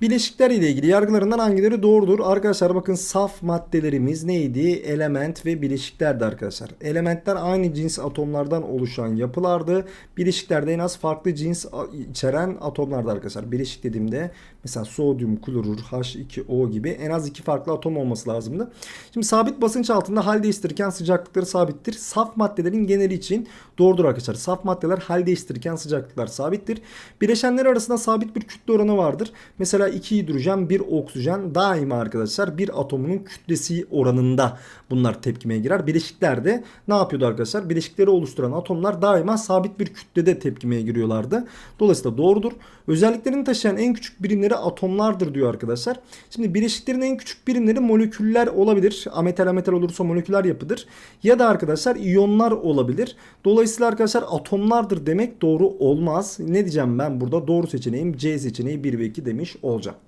Bileşikler ile ilgili yargılarından hangileri doğrudur? Arkadaşlar bakın saf maddelerimiz neydi? Element ve bileşiklerdi arkadaşlar. Elementler aynı cins atomlardan oluşan yapılardı. Bileşikler de en az farklı cins içeren atomlardı arkadaşlar. Bileşik dediğimde mesela sodyum, klorür, H2O gibi en az iki farklı atom olması lazımdı. Şimdi sabit basınç altında hal değiştirirken sıcaklıkları sabittir. Saf maddelerin geneli için doğrudur arkadaşlar. Saf maddeler hal değiştirirken sıcaklıklar sabittir. Bileşenler arasında sabit bir kütle oranı vardır. Mesela 2 hidrojen, 1 oksijen daima arkadaşlar bir atomunun kütlesi oranında bunlar tepkimeye girer. Bileşikler de ne yapıyordu arkadaşlar? Bileşikleri oluşturan atomlar daima sabit bir kütlede tepkimeye giriyorlardı. Dolayısıyla doğrudur. Özelliklerini taşıyan en küçük birimleri atomlardır diyor arkadaşlar. Şimdi bileşiklerin en küçük birimleri moleküller olabilir. Ametal ametal olursa moleküler yapıdır. Ya da arkadaşlar iyonlar olabilir. Dolayısıyla arkadaşlar atomlardır demek doğru olmaz. Ne diyeceğim ben burada? Doğru seçeneğim C seçeneği 1 ve 2 demiş olacağım.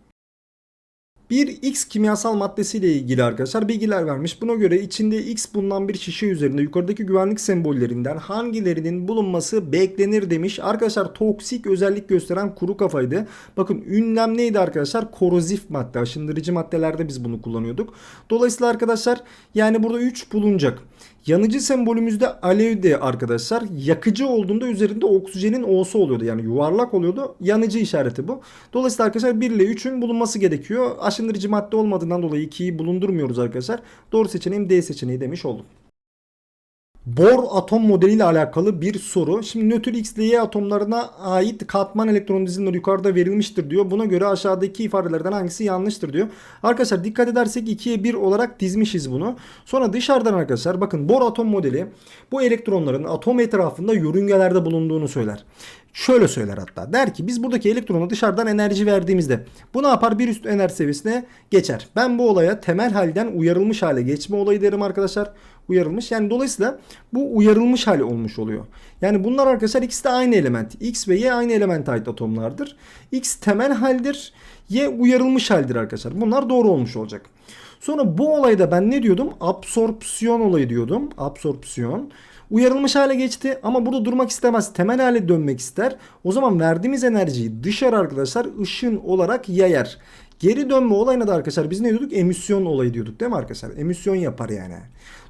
Bir X kimyasal maddesiyle ilgili arkadaşlar bilgiler vermiş. Buna göre içinde X bulunan bir şişe üzerinde yukarıdaki güvenlik sembollerinden hangilerinin bulunması beklenir demiş. Arkadaşlar toksik özellik gösteren kuru kafaydı. Bakın ünlem neydi arkadaşlar? Korozif madde. Aşındırıcı maddelerde biz bunu kullanıyorduk. Dolayısıyla arkadaşlar yani burada 3 bulunacak. Yanıcı sembolümüzde alevdi arkadaşlar. Yakıcı olduğunda üzerinde oksijenin O'su oluyordu. Yani yuvarlak oluyordu. Yanıcı işareti bu. Dolayısıyla arkadaşlar 1 ile 3'ün bulunması gerekiyor. Aşındırıcı madde olmadığından dolayı 2'yi bulundurmuyoruz arkadaşlar. Doğru seçeneğim D seçeneği demiş oldum. Bor atom modeliyle alakalı bir soru. Şimdi nötr X ile Y atomlarına ait katman elektron dizimleri yukarıda verilmiştir diyor. Buna göre aşağıdaki ifadelerden hangisi yanlıştır diyor. Arkadaşlar dikkat edersek 2'ye 1 olarak dizmişiz bunu. Sonra dışarıdan arkadaşlar bakın bor atom modeli bu elektronların atom etrafında yörüngelerde bulunduğunu söyler. Şöyle söyler hatta. Der ki biz buradaki elektrona dışarıdan enerji verdiğimizde bu ne yapar? Bir üst enerji seviyesine geçer. Ben bu olaya temel halden uyarılmış hale geçme olayı derim arkadaşlar. Uyarılmış. Yani dolayısıyla bu uyarılmış hali olmuş oluyor. Yani bunlar arkadaşlar ikisi de aynı element. X ve Y aynı elemente ait atomlardır. X temel haldir. Y uyarılmış haldir arkadaşlar. Bunlar doğru olmuş olacak. Sonra bu olayda ben ne diyordum? Absorpsiyon olayı diyordum. Absorpsiyon. Uyarılmış hale geçti ama burada durmak istemez. Temel hale dönmek ister. O zaman verdiğimiz enerjiyi dışarı arkadaşlar ışın olarak yayar. Geri dönme olayına da arkadaşlar biz ne diyorduk? Emisyon olayı diyorduk değil mi arkadaşlar? Emisyon yapar yani.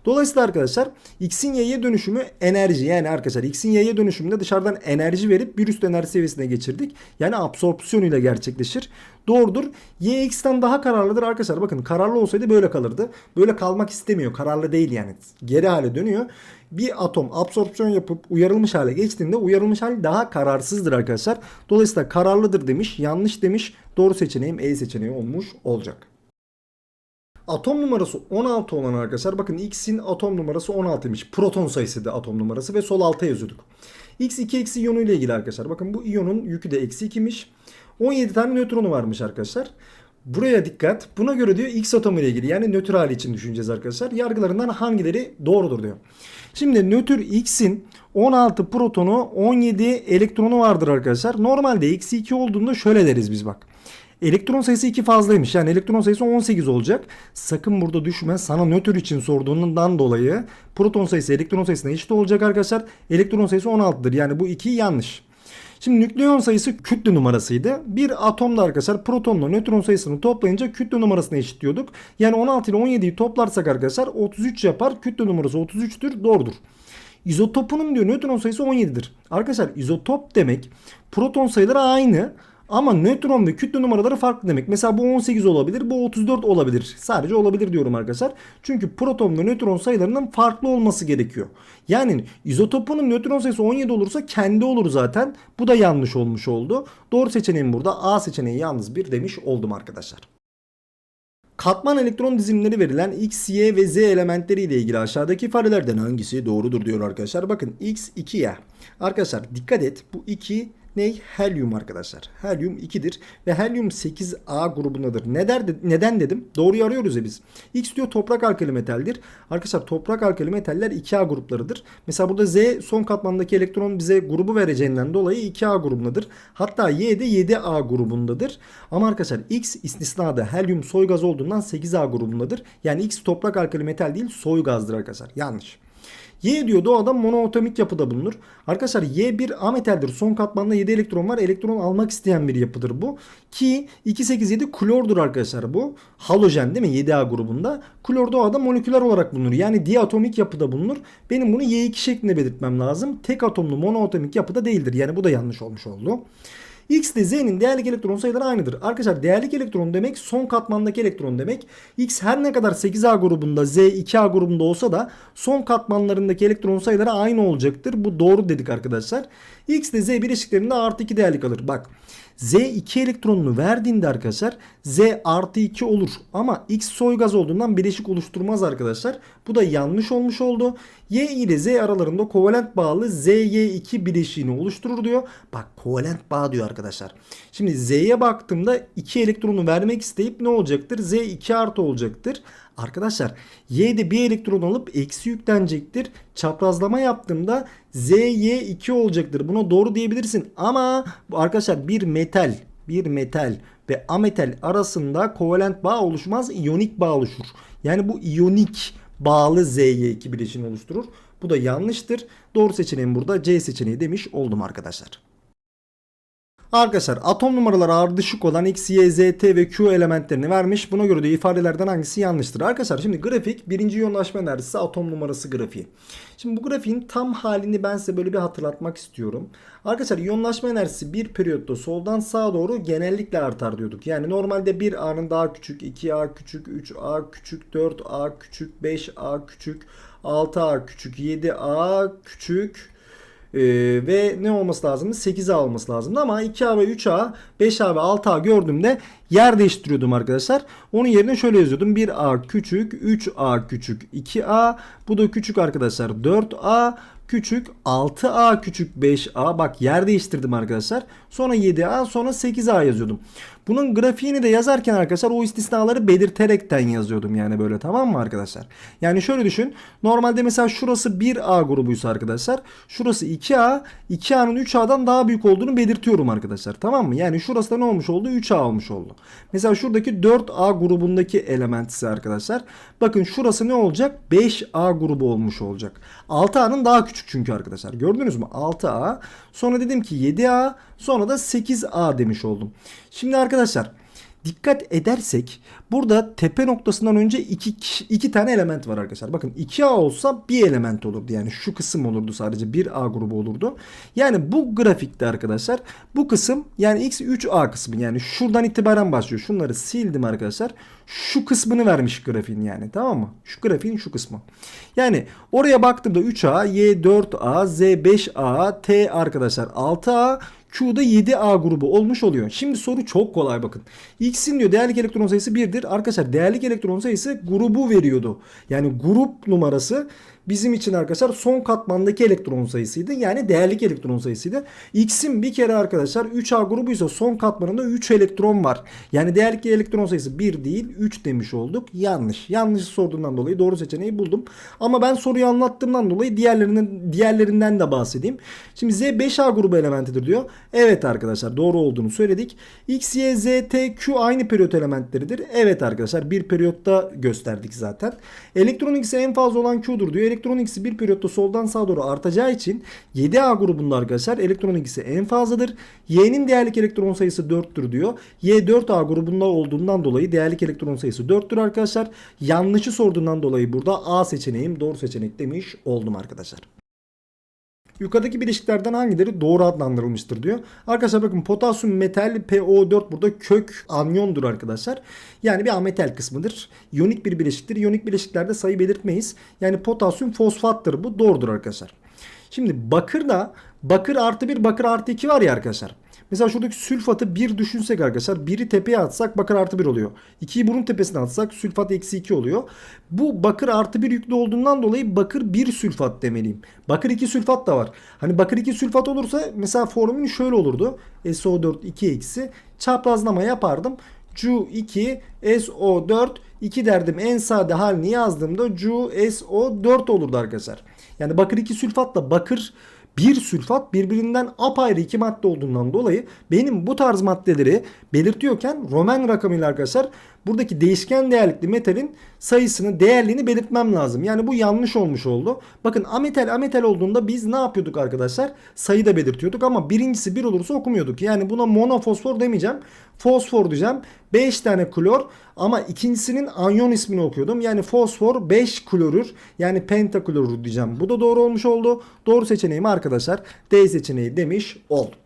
Dolayısıyla arkadaşlar X'in Y'ye dönüşümü enerji. Yani arkadaşlar X'in Y'ye dönüşümünde dışarıdan enerji verip bir üst enerji seviyesine geçirdik. Yani absorpsiyon ile gerçekleşir. Doğrudur. Y X'ten daha kararlıdır arkadaşlar. Bakın kararlı olsaydı böyle kalırdı. Böyle kalmak istemiyor. Kararlı değil yani. Geri hale dönüyor. Bir atom absorpsiyon yapıp uyarılmış hale geçtiğinde uyarılmış hal daha kararsızdır arkadaşlar. Dolayısıyla kararlıdır demiş. Yanlış demiş. Doğru seçeneğim E seçeneği olmuş olacak. Atom numarası 16 olan arkadaşlar bakın X'in atom numarası 16'ymış. Proton sayısı da atom numarası ve sol alta yazıyorduk. X 2 eksi iyonu ile ilgili arkadaşlar. Bakın bu iyonun yükü de eksi 2'miş. 17 tane nötronu varmış arkadaşlar. Buraya dikkat. Buna göre diyor X atomu ile ilgili yani nötr hali için düşüneceğiz arkadaşlar. Yargılarından hangileri doğrudur diyor. Şimdi nötr X'in 16 protonu 17 elektronu vardır arkadaşlar. Normalde eksi 2 olduğunda şöyle deriz biz bak. Elektron sayısı 2 fazlaymış. Yani elektron sayısı 18 olacak. Sakın burada düşme. Sana nötr için sorduğundan dolayı proton sayısı elektron sayısına eşit olacak arkadaşlar. Elektron sayısı 16'dır. Yani bu 2 yanlış. Şimdi nükleon sayısı kütle numarasıydı. Bir atomda arkadaşlar protonla nötron sayısını toplayınca kütle numarasına eşitliyorduk. Yani 16 ile 17'yi toplarsak arkadaşlar 33 yapar. Kütle numarası 33'tür. Doğrudur. İzotopunun diyor nötron sayısı 17'dir. Arkadaşlar izotop demek proton sayıları aynı ama nötron ve kütle numaraları farklı demek. Mesela bu 18 olabilir, bu 34 olabilir. Sadece olabilir diyorum arkadaşlar. Çünkü proton ve nötron sayılarının farklı olması gerekiyor. Yani izotopunun nötron sayısı 17 olursa kendi olur zaten. Bu da yanlış olmuş oldu. Doğru seçeneğim burada A seçeneği yalnız bir demiş oldum arkadaşlar. Katman elektron dizimleri verilen X, Y ve Z elementleri ile ilgili aşağıdaki ifadelerden hangisi doğrudur diyor arkadaşlar. Bakın X 2Y. Arkadaşlar dikkat et bu 2 ney? Helyum arkadaşlar. Helyum 2'dir ve helyum 8A grubundadır. Neden, neden dedim? Doğruyu arıyoruz ya biz. X diyor toprak alkali metaldir. Arkadaşlar toprak alkali metaller 2A gruplarıdır. Mesela burada Z son katmandaki elektron bize grubu vereceğinden dolayı 2A grubundadır. Hatta Y de 7A grubundadır. Ama arkadaşlar X istisnada helyum soy gaz olduğundan 8A grubundadır. Yani X toprak alkali metal değil soy gazdır arkadaşlar. Yanlış. Y diyor doğada monoatomik yapıda bulunur. Arkadaşlar Y bir ametaldir. Son katmanda 7 elektron var. Elektron almak isteyen bir yapıdır bu. Ki 287 klordur arkadaşlar bu. Halojen değil mi? 7A grubunda. Klor doğada moleküler olarak bulunur. Yani diatomik yapıda bulunur. Benim bunu Y2 şeklinde belirtmem lazım. Tek atomlu monoatomik yapıda değildir. Yani bu da yanlış olmuş oldu. X ile Z'nin değerlik elektron sayıları aynıdır. Arkadaşlar değerlik elektron demek son katmandaki elektron demek. X her ne kadar 8A grubunda Z 2A grubunda olsa da son katmanlarındaki elektron sayıları aynı olacaktır. Bu doğru dedik arkadaşlar. X ile Z bileşiklerinde artı 2 değerlik alır. Bak Z 2 elektronunu verdiğinde arkadaşlar Z artı 2 olur. Ama X soy gaz olduğundan bileşik oluşturmaz arkadaşlar. Bu da yanlış olmuş oldu. Y ile Z aralarında kovalent bağlı ZY2 bileşiğini oluşturur diyor. Bak kovalent bağ diyor arkadaşlar. Şimdi Z'ye baktığımda 2 elektronu vermek isteyip ne olacaktır? Z 2 artı olacaktır. Arkadaşlar Y'de bir elektron alıp eksi yüklenecektir. Çaprazlama yaptığımda ZY2 olacaktır. Buna doğru diyebilirsin. Ama arkadaşlar bir metal bir metal ve ametal arasında kovalent bağ oluşmaz. iyonik bağ oluşur. Yani bu iyonik bağlı ZY2 bileşini oluşturur. Bu da yanlıştır. Doğru seçeneğim burada C seçeneği demiş oldum arkadaşlar. Arkadaşlar atom numaraları ardışık olan X, Y, Z, T ve Q elementlerini vermiş. Buna göre de ifadelerden hangisi yanlıştır? Arkadaşlar şimdi grafik birinci yoğunlaşma enerjisi atom numarası grafiği. Şimdi bu grafiğin tam halini ben size böyle bir hatırlatmak istiyorum. Arkadaşlar yoğunlaşma enerjisi bir periyotta soldan sağa doğru genellikle artar diyorduk. Yani normalde 1 A'nın daha küçük, 2A küçük, 3A küçük, 4A küçük, 5A küçük, 6A küçük, 7A küçük, ee, ve ne olması lazımdı? 8A olması lazımdı ama 2A ve 3A, 5A ve 6A gördüğümde yer değiştiriyordum arkadaşlar. Onun yerine şöyle yazıyordum. 1A küçük, 3A küçük, 2A. Bu da küçük arkadaşlar 4A küçük 6A küçük 5A. Bak yer değiştirdim arkadaşlar. Sonra 7A sonra 8A yazıyordum. Bunun grafiğini de yazarken arkadaşlar o istisnaları belirterekten yazıyordum yani böyle tamam mı arkadaşlar? Yani şöyle düşün. Normalde mesela şurası 1A grubuysa arkadaşlar. Şurası 2A. 2A'nın 3A'dan daha büyük olduğunu belirtiyorum arkadaşlar. Tamam mı? Yani şurası da ne olmuş oldu? 3A olmuş oldu. Mesela şuradaki 4A grubundaki element ise arkadaşlar. Bakın şurası ne olacak? 5A grubu olmuş olacak. 6A'nın daha küçük çünkü arkadaşlar. Gördünüz mü? 6A. Sonra dedim ki 7A. Sonra da 8A demiş oldum. Şimdi arkadaşlar dikkat edersek burada tepe noktasından önce iki, iki tane element var arkadaşlar. Bakın 2A olsa bir element olurdu. Yani şu kısım olurdu sadece bir A grubu olurdu. Yani bu grafikte arkadaşlar bu kısım yani X 3A kısmı yani şuradan itibaren başlıyor. Şunları sildim arkadaşlar. Şu kısmını vermiş grafiğin yani tamam mı? Şu grafiğin şu kısmı. Yani oraya baktığımda 3A, Y 4A, Z 5A, T arkadaşlar 6A, Q'da 7A grubu olmuş oluyor. Şimdi soru çok kolay bakın. X'in diyor değerlik elektron sayısı 1'dir. Arkadaşlar değerlik elektron sayısı grubu veriyordu. Yani grup numarası bizim için arkadaşlar son katmandaki elektron sayısıydı. Yani değerlik elektron sayısıydı. X'in bir kere arkadaşlar 3A grubuysa son katmanında 3 elektron var. Yani değerlik elektron sayısı 1 değil 3 demiş olduk. Yanlış. Yanlış sorduğundan dolayı doğru seçeneği buldum. Ama ben soruyu anlattığımdan dolayı diğerlerinden, diğerlerinden de bahsedeyim. Şimdi Z 5A grubu elementidir diyor. Evet arkadaşlar doğru olduğunu söyledik. X, Y, Z, T, Q aynı periyot elementleridir. Evet arkadaşlar bir periyotta gösterdik zaten. Elektron X'i en fazla olan Q'dur diyor. Elektron bir periyotta soldan sağa doğru artacağı için 7A grubunda arkadaşlar elektron en fazladır. Y'nin değerlik elektron sayısı 4'tür diyor. Y 4A grubunda olduğundan dolayı değerlik elektron sayısı 4'tür arkadaşlar. Yanlışı sorduğundan dolayı burada A seçeneğim doğru seçenek demiş oldum arkadaşlar. Yukarıdaki bileşiklerden hangileri doğru adlandırılmıştır diyor. Arkadaşlar bakın potasyum metal PO4 burada kök anyondur arkadaşlar. Yani bir ametal kısmıdır. İyonik bir bileşiktir. İyonik bileşiklerde sayı belirtmeyiz. Yani potasyum fosfattır bu doğrudur arkadaşlar. Şimdi bakır da bakır artı 1 bakır artı 2 var ya arkadaşlar. Mesela şuradaki sülfatı 1 düşünsek arkadaşlar. Biri tepeye atsak bakır artı 1 oluyor. 2'yi burun tepesine atsak sülfat eksi 2 oluyor. Bu bakır artı 1 yüklü olduğundan dolayı bakır 1 sülfat demeliyim. Bakır 2 sülfat da var. Hani bakır 2 sülfat olursa mesela formülün şöyle olurdu. SO4 2 eksi çaprazlama yapardım. Cu2 SO4 2 derdim en sade halini yazdığımda Cu SO4 olurdu arkadaşlar. Yani bakır 2 sülfatla bakır bir sülfat birbirinden apayrı iki madde olduğundan dolayı benim bu tarz maddeleri belirtiyorken Roman rakamıyla arkadaşlar buradaki değişken değerlikli metalin sayısını, değerliğini belirtmem lazım. Yani bu yanlış olmuş oldu. Bakın ametal ametal olduğunda biz ne yapıyorduk arkadaşlar? Sayı da belirtiyorduk ama birincisi bir olursa okumuyorduk. Yani buna monofosfor demeyeceğim. Fosfor diyeceğim. 5 tane klor ama ikincisinin anyon ismini okuyordum. Yani fosfor 5 klorür yani pentaklorür diyeceğim. Bu da doğru olmuş oldu. Doğru seçeneğim arkadaşlar D seçeneği demiş oldum.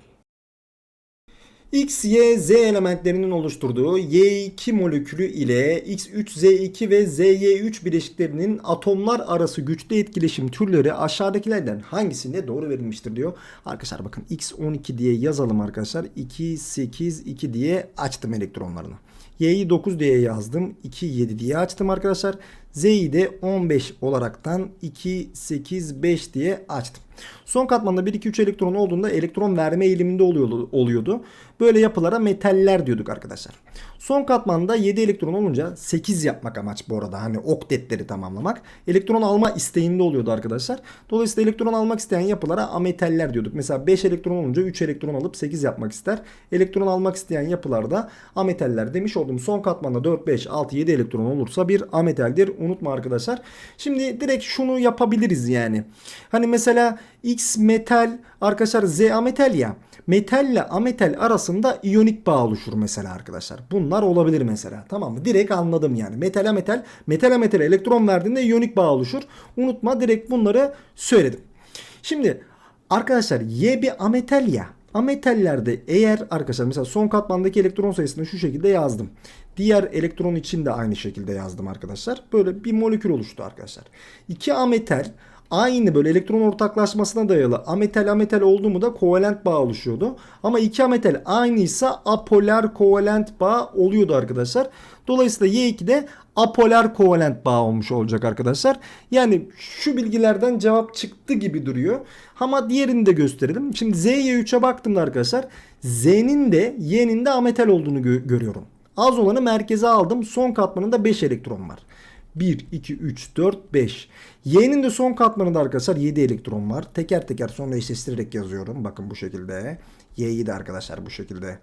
X, Y, Z elementlerinin oluşturduğu Y2 molekülü ile X3Z2 ve ZY3 bileşiklerinin atomlar arası güçlü etkileşim türleri aşağıdakilerden hangisinde doğru verilmiştir diyor. Arkadaşlar bakın X12 diye yazalım arkadaşlar. 2, 8, 2 diye açtım elektronlarını. Y'yi 9 diye yazdım. 2, 7 diye açtım arkadaşlar. Z'yi de 15 olaraktan 2, 8, 5 diye açtım. Son katmanda 1, 2, 3 elektron olduğunda elektron verme eğiliminde oluyordu. Böyle yapılara metaller diyorduk arkadaşlar. Son katmanda 7 elektron olunca 8 yapmak amaç bu arada. Hani oktetleri tamamlamak. Elektron alma isteğinde oluyordu arkadaşlar. Dolayısıyla elektron almak isteyen yapılara ametaller diyorduk. Mesela 5 elektron olunca 3 elektron alıp 8 yapmak ister. Elektron almak isteyen yapılarda ametaller demiş oldum. Son katmanda 4, 5, 6, 7 elektron olursa bir ametaldir. Unutma arkadaşlar. Şimdi direkt şunu yapabiliriz yani. Hani mesela X metal arkadaşlar Z ametal ya. Metalle ametal arasında iyonik bağ oluşur mesela arkadaşlar. Bunlar olabilir mesela. Tamam mı? Direkt anladım yani. Metal ametal, metal ametal elektron verdiğinde iyonik bağ oluşur. Unutma direkt bunları söyledim. Şimdi arkadaşlar Y bir ametal ya. Ametallerde eğer arkadaşlar mesela son katmandaki elektron sayısını şu şekilde yazdım. Diğer elektron için de aynı şekilde yazdım arkadaşlar. Böyle bir molekül oluştu arkadaşlar. İki ametal aynı böyle elektron ortaklaşmasına dayalı ametal ametal oldu mu da kovalent bağ oluşuyordu. Ama iki ametal aynıysa apolar kovalent bağ oluyordu arkadaşlar. Dolayısıyla Y2'de apolar kovalent bağ olmuş olacak arkadaşlar. Yani şu bilgilerden cevap çıktı gibi duruyor. Ama diğerini de gösterelim. Şimdi ZY3'e baktığımda arkadaşlar Z'nin de Y'nin de ametal olduğunu gö- görüyorum. Az olanı merkeze aldım. Son katmanında 5 elektron var. 1, 2, 3, 4, 5. Y'nin de son katmanında arkadaşlar 7 elektron var. Teker teker sonra eşleştirerek yazıyorum. Bakın bu şekilde. Y'yi de arkadaşlar bu şekilde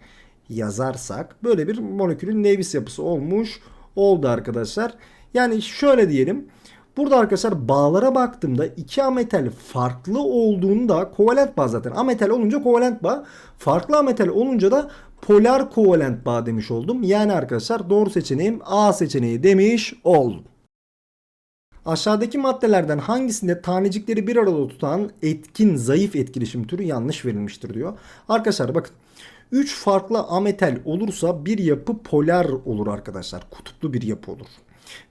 yazarsak böyle bir molekülün Lewis yapısı olmuş oldu arkadaşlar. Yani şöyle diyelim. Burada arkadaşlar bağlara baktığımda iki ametal farklı olduğunda kovalent bağ zaten. Ametal olunca kovalent bağ. Farklı ametal olunca da polar kovalent bağ demiş oldum. Yani arkadaşlar doğru seçeneğim A seçeneği demiş oldum. Aşağıdaki maddelerden hangisinde tanecikleri bir arada tutan etkin zayıf etkileşim türü yanlış verilmiştir diyor. Arkadaşlar bakın 3 farklı ametal olursa bir yapı polar olur arkadaşlar. Kutuplu bir yapı olur.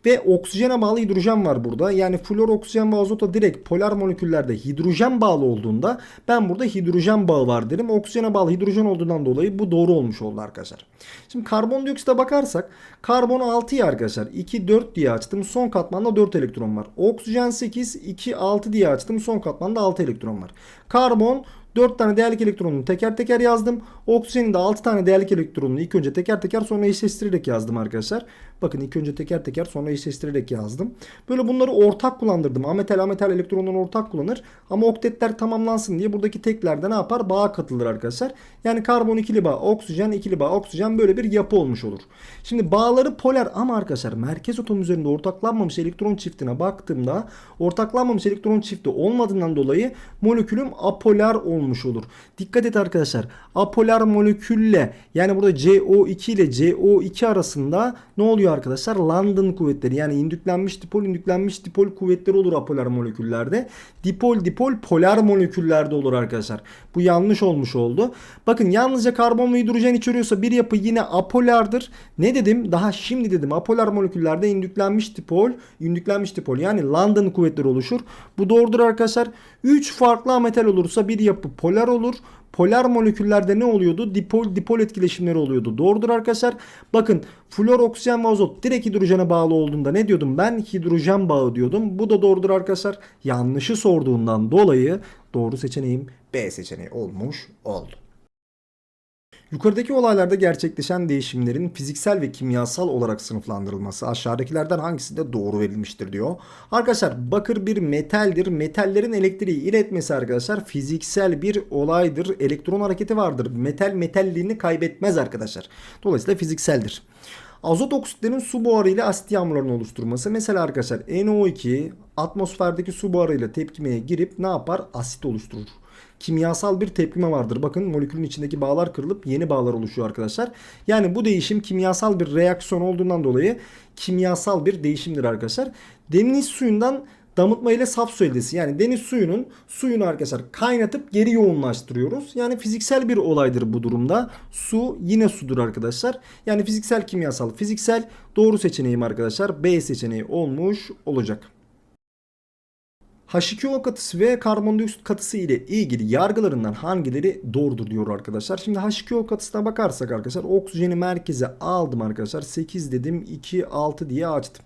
Ve oksijene bağlı hidrojen var burada. Yani flor, oksijen ve azota direkt polar moleküllerde hidrojen bağlı olduğunda ben burada hidrojen bağı var derim. Oksijene bağlı hidrojen olduğundan dolayı bu doğru olmuş oldu arkadaşlar. Şimdi karbondioksite bakarsak karbon 6 ya arkadaşlar. 2 4 diye açtım. Son katmanda 4 elektron var. Oksijen 8 2 6 diye açtım. Son katmanda 6 elektron var. Karbon 4 tane değerlik elektronunu teker teker yazdım. Oksijenin de 6 tane değerlik elektronunu ilk önce teker teker sonra eşleştirerek yazdım arkadaşlar. Bakın ilk önce teker teker sonra eşleştirerek yazdım. Böyle bunları ortak kullandırdım. Ametal ametal elektronunu ortak kullanır. Ama oktetler tamamlansın diye buradaki teklerde ne yapar? Bağa katılır arkadaşlar. Yani karbon ikili bağ, oksijen ikili bağ, oksijen böyle bir yapı olmuş olur. Şimdi bağları polar ama arkadaşlar merkez atom üzerinde ortaklanmamış elektron çiftine baktığımda ortaklanmamış elektron çifti olmadığından dolayı molekülüm apolar olmuş olur. Dikkat et arkadaşlar. Apolar molekülle yani burada CO2 ile CO2 arasında ne oluyor arkadaşlar? London kuvvetleri yani indüklenmiş dipol indüklenmiş dipol kuvvetleri olur apolar moleküllerde. Dipol dipol polar moleküllerde olur arkadaşlar. Bu yanlış olmuş oldu. Bakın yalnızca karbon ve hidrojen içeriyorsa bir yapı yine apolardır. Ne dedim? Daha şimdi dedim. Apolar moleküllerde indüklenmiş dipol, indüklenmiş dipol yani London kuvvetleri oluşur. Bu doğrudur arkadaşlar. 3 farklı ametal olursa bir yapı polar olur. Polar moleküllerde ne oluyordu? Dipol dipol etkileşimleri oluyordu. Doğrudur arkadaşlar. Bakın flor, oksijen ve azot direkt hidrojene bağlı olduğunda ne diyordum? Ben hidrojen bağı diyordum. Bu da doğrudur arkadaşlar. Yanlışı sorduğundan dolayı doğru seçeneğim B seçeneği olmuş oldu. Yukarıdaki olaylarda gerçekleşen değişimlerin fiziksel ve kimyasal olarak sınıflandırılması aşağıdakilerden hangisinde doğru verilmiştir diyor. Arkadaşlar bakır bir metaldir. Metallerin elektriği iletmesi arkadaşlar fiziksel bir olaydır. Elektron hareketi vardır. Metal metalliğini kaybetmez arkadaşlar. Dolayısıyla fizikseldir. Azot oksitlerin su buharı ile asit yağmurlarını oluşturması. Mesela arkadaşlar NO2 atmosferdeki su buharı ile tepkimeye girip ne yapar? Asit oluşturur kimyasal bir tepkime vardır. Bakın molekülün içindeki bağlar kırılıp yeni bağlar oluşuyor arkadaşlar. Yani bu değişim kimyasal bir reaksiyon olduğundan dolayı kimyasal bir değişimdir arkadaşlar. Deniz suyundan damıtma ile saf su elde Yani deniz suyunun suyunu arkadaşlar kaynatıp geri yoğunlaştırıyoruz. Yani fiziksel bir olaydır bu durumda. Su yine sudur arkadaşlar. Yani fiziksel kimyasal fiziksel doğru seçeneğim arkadaşlar. B seçeneği olmuş olacak. H2O katısı ve karbondioksit katısı ile ilgili yargılarından hangileri doğrudur diyor arkadaşlar. Şimdi H2O katısına bakarsak arkadaşlar oksijeni merkeze aldım arkadaşlar. 8 dedim 2 6 diye açtım.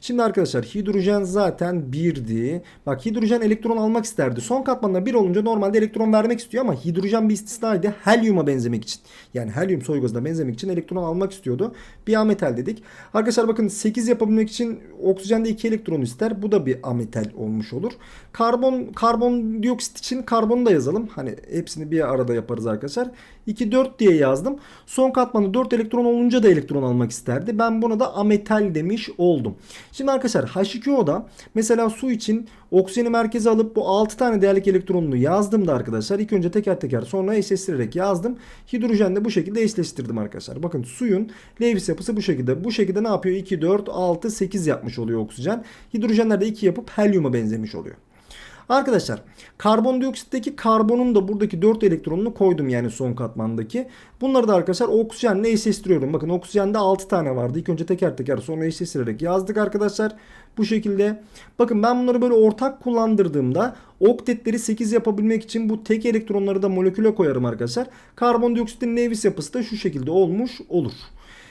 Şimdi arkadaşlar hidrojen zaten 1'di. Bak hidrojen elektron almak isterdi. Son katmanda 1 olunca normalde elektron vermek istiyor ama hidrojen bir istisnaydı. Helyuma benzemek için. Yani helyum soy gazına benzemek için elektron almak istiyordu. Bir ametal dedik. Arkadaşlar bakın 8 yapabilmek için oksijende 2 elektron ister. Bu da bir ametal olmuş olur. Karbon karbondioksit için karbonu da yazalım. Hani hepsini bir arada yaparız arkadaşlar. 2 4 diye yazdım. Son katmanda 4 elektron olunca da elektron almak isterdi. Ben buna da ametal demiş oldum. Şimdi arkadaşlar H2O'da mesela su için oksijeni merkeze alıp bu 6 tane değerlik elektronunu yazdım da arkadaşlar. İlk önce teker teker sonra eşleştirerek yazdım. Hidrojen de bu şekilde eşleştirdim arkadaşlar. Bakın suyun Lewis yapısı bu şekilde. Bu şekilde ne yapıyor? 2, 4, 6, 8 yapmış oluyor oksijen. Hidrojenler de 2 yapıp helyuma benzemiş oluyor. Arkadaşlar karbondioksitteki karbonun da buradaki 4 elektronunu koydum yani son katmandaki. Bunları da arkadaşlar oksijenle eşleştiriyorum. Bakın oksijende 6 tane vardı. İlk önce teker teker sonra eşleştirerek yazdık arkadaşlar. Bu şekilde. Bakın ben bunları böyle ortak kullandırdığımda oktetleri 8 yapabilmek için bu tek elektronları da moleküle koyarım arkadaşlar. Karbondioksitin Lewis yapısı da şu şekilde olmuş olur.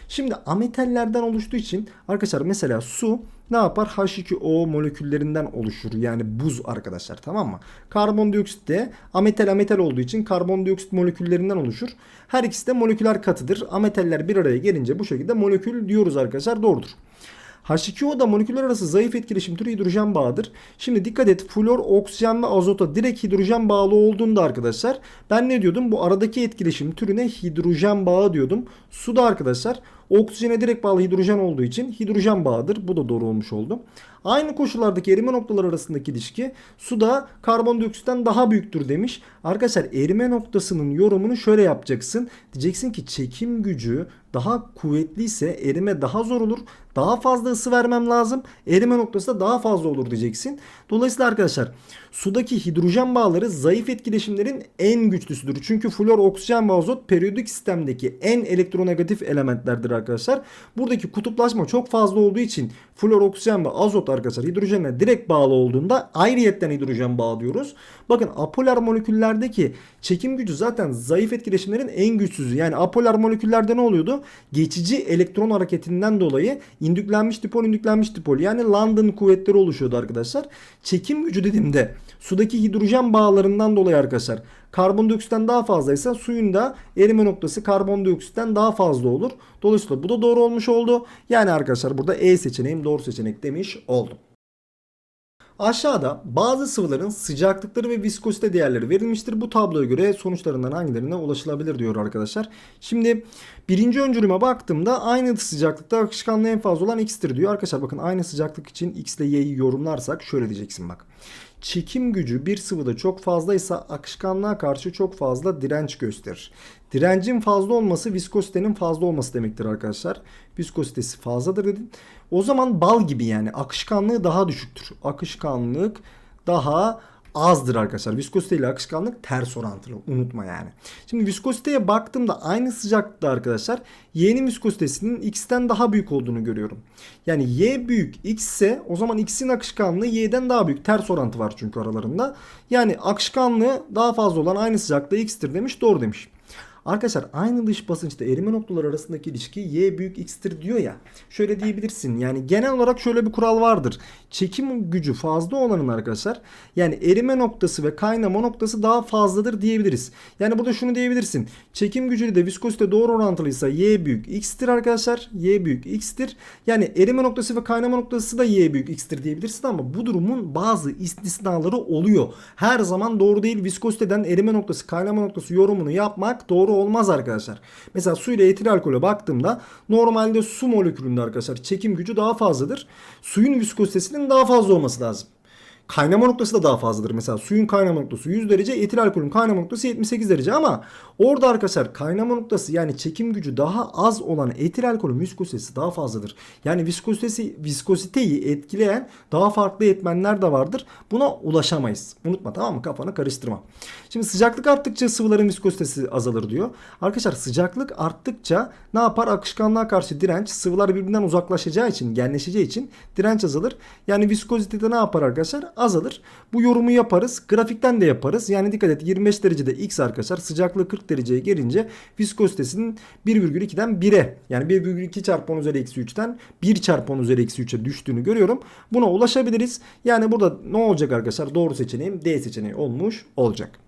Şimdi ametallerden oluştuğu için arkadaşlar mesela su ne yapar? H2O moleküllerinden oluşur. Yani buz arkadaşlar tamam mı? Karbondioksit de ametal ametal olduğu için karbondioksit moleküllerinden oluşur. Her ikisi de moleküler katıdır. Ametaller bir araya gelince bu şekilde molekül diyoruz arkadaşlar. Doğrudur. H2O da moleküller arası zayıf etkileşim türü hidrojen bağıdır. Şimdi dikkat et flor, oksijen ve azota direkt hidrojen bağlı olduğunda arkadaşlar ben ne diyordum? Bu aradaki etkileşim türüne hidrojen bağı diyordum. Suda arkadaşlar oksijene direkt bağlı hidrojen olduğu için hidrojen bağıdır. Bu da doğru olmuş oldu. Aynı koşullardaki erime noktaları arasındaki ilişki suda karbondioksitten daha büyüktür demiş. Arkadaşlar erime noktasının yorumunu şöyle yapacaksın. Diyeceksin ki çekim gücü daha kuvvetliyse erime daha zor olur. Daha fazla ısı vermem lazım. Erime noktası da daha fazla olur diyeceksin. Dolayısıyla arkadaşlar sudaki hidrojen bağları zayıf etkileşimlerin en güçlüsüdür. Çünkü flor, oksijen ve azot periyodik sistemdeki en elektronegatif elementlerdir arkadaşlar. Buradaki kutuplaşma çok fazla olduğu için flor, oksijen ve azot arkadaşlar hidrojenle direkt bağlı olduğunda ayrıyetten hidrojen bağlıyoruz. Bakın apolar moleküllerdeki çekim gücü zaten zayıf etkileşimlerin en güçsüzü. Yani apolar moleküllerde ne oluyordu? Geçici elektron hareketinden dolayı indüklenmiş dipol indüklenmiş dipol yani London kuvvetleri oluşuyordu arkadaşlar. Çekim gücü dediğimde sudaki hidrojen bağlarından dolayı arkadaşlar karbondioksitten daha fazlaysa suyun da erime noktası karbondioksitten daha fazla olur. Dolayısıyla bu da doğru olmuş oldu. Yani arkadaşlar burada E seçeneğim doğru seçenek demiş oldum. Aşağıda bazı sıvıların sıcaklıkları ve viskozite değerleri verilmiştir. Bu tabloya göre sonuçlarından hangilerine ulaşılabilir diyor arkadaşlar. Şimdi birinci öncülüme baktığımda aynı sıcaklıkta akışkanlığı en fazla olan x'tir diyor. Arkadaşlar bakın aynı sıcaklık için x ile y'yi yorumlarsak şöyle diyeceksin bak çekim gücü bir sıvıda çok fazlaysa akışkanlığa karşı çok fazla direnç gösterir. Direncin fazla olması viskozitenin fazla olması demektir arkadaşlar. Viskozitesi fazladır dedin. O zaman bal gibi yani akışkanlığı daha düşüktür. Akışkanlık daha azdır arkadaşlar. Viskozite ile akışkanlık ters orantılı. Unutma yani. Şimdi viskoziteye baktığımda aynı sıcaklıkta arkadaşlar y'nin viskozitesinin x'ten daha büyük olduğunu görüyorum. Yani y büyük x ise o zaman x'in akışkanlığı y'den daha büyük. Ters orantı var çünkü aralarında. Yani akışkanlığı daha fazla olan aynı sıcaklıkta x'tir demiş. Doğru demiş. Arkadaşlar aynı dış basınçta erime noktaları arasındaki ilişki y büyük x'tir diyor ya. Şöyle diyebilirsin. Yani genel olarak şöyle bir kural vardır. Çekim gücü fazla olanın arkadaşlar yani erime noktası ve kaynama noktası daha fazladır diyebiliriz. Yani burada şunu diyebilirsin. Çekim gücü de viskozite doğru orantılıysa y büyük x'tir arkadaşlar. y büyük x'tir. Yani erime noktası ve kaynama noktası da y büyük x'tir diyebilirsin ama bu durumun bazı istisnaları oluyor. Her zaman doğru değil. Viskoziteden erime noktası, kaynama noktası yorumunu yapmak doğru olmaz arkadaşlar. Mesela su ile etil alkole baktığımda normalde su molekülünde arkadaşlar çekim gücü daha fazladır. Suyun viskozitesinin daha fazla olması lazım. Kaynama noktası da daha fazladır. Mesela suyun kaynama noktası 100 derece, etil alkolün kaynama noktası 78 derece ama orada arkadaşlar kaynama noktası yani çekim gücü daha az olan etil alkolün viskozitesi daha fazladır. Yani viskozitesi viskoziteyi etkileyen daha farklı etmenler de vardır. Buna ulaşamayız. Unutma tamam mı? Kafanı karıştırma. Şimdi sıcaklık arttıkça sıvıların viskozitesi azalır diyor. Arkadaşlar sıcaklık arttıkça ne yapar? Akışkanlığa karşı direnç sıvılar birbirinden uzaklaşacağı için, genleşeceği için direnç azalır. Yani viskozitede ne yapar arkadaşlar? Azalır. Bu yorumu yaparız. Grafikten de yaparız. Yani dikkat et 25 derecede x arkadaşlar sıcaklığı 40 dereceye gelince viskozitesinin 1,2'den 1'e yani 1,2 çarpı 10 üzeri eksi 3'ten 1 çarpı 10 üzeri eksi 3'e düştüğünü görüyorum. Buna ulaşabiliriz. Yani burada ne olacak arkadaşlar? Doğru seçeneğim D seçeneği olmuş olacak.